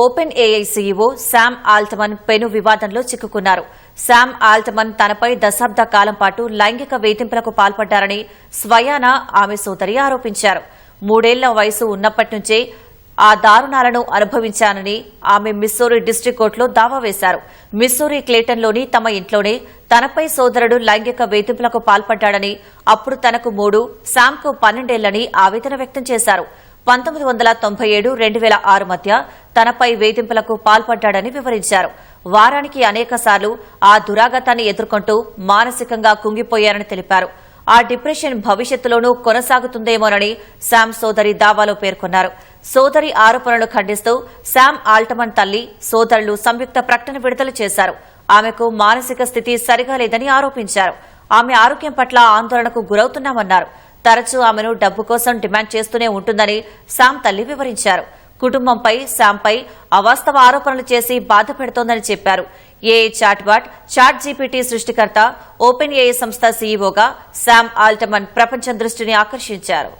Open AI CEO Sam Altman పెను వివాదంలో చిక్కుకున్నారు. Sam ఆల్టమన్ తనపై దశాబ్ద కాలం పాటు లైంగిక వేధింపులకు పాల్పడ్డారని స్వయాన ఆమె సోదరి ఆరోపించారు. మూడేళ్ళ వయసు ఉన్నప్పటి నుంచే ఆ దారుణాలను అనుభవించానని ఆమె మిస్సూరి డిస్టిక్ కోర్టులో దావా వేశారు. మిస్సూరి క్లేటన్లోని తమ ఇంట్లోనే తనపై సోదరుడు లైంగిక వేధింపులకు పాల్పడ్డాడని అప్పుడు తనకు మూడు శామ్కు పన్నెండేళ్ళని ఆవేదన వ్యక్తం చేశారు. పంతొమ్మిది వందల తొంభై ఏడు రెండు వేల ఆరు మధ్య తనపై వేధింపులకు పాల్పడ్డాడని వివరించారు. వారానికి అనేకసార్లు ఆ దురాగతాన్ని ఎదుర్కొంటూ మానసికంగా కుంగిపోయారని తెలిపారు. ఆ డిప్రెషన్ భవిష్యత్తులోనూ కొనసాగుతుందేమోనని శామ్ సోదరి దావాలో పేర్కొన్నారు. సోదరి ఆరోపణలు ఖండిస్తూ శామ్ ఆల్టమన్ తల్లి సోదరులు సంయుక్త ప్రకటన విడుదల చేశారు. ఆమెకు మానసిక స్థితి సరిగా లేదని ఆరోపించారు. ఆమె ఆరోగ్యం పట్ల ఆందోళనకు గురవుతున్నామన్నారు. తరచూ ఆమెను డబ్బు కోసం డిమాండ్ చేస్తూనే ఉంటుందని శామ్ తల్లి వివరించారు. కుటుంబంపై శాంపై అవాస్తవ ఆరోపణలు చేసి బాధ పెడుతోందని చెప్పారు. ఏఐ చాట్బాట్ చాట్ జీపీటీ సృష్టికర్త ఓపెన్ ఏఐ సంస్థ సీఈఓగా శామ్ ఆల్టమన్ ప్రపంచం దృష్టిని ఆకర్షించారు.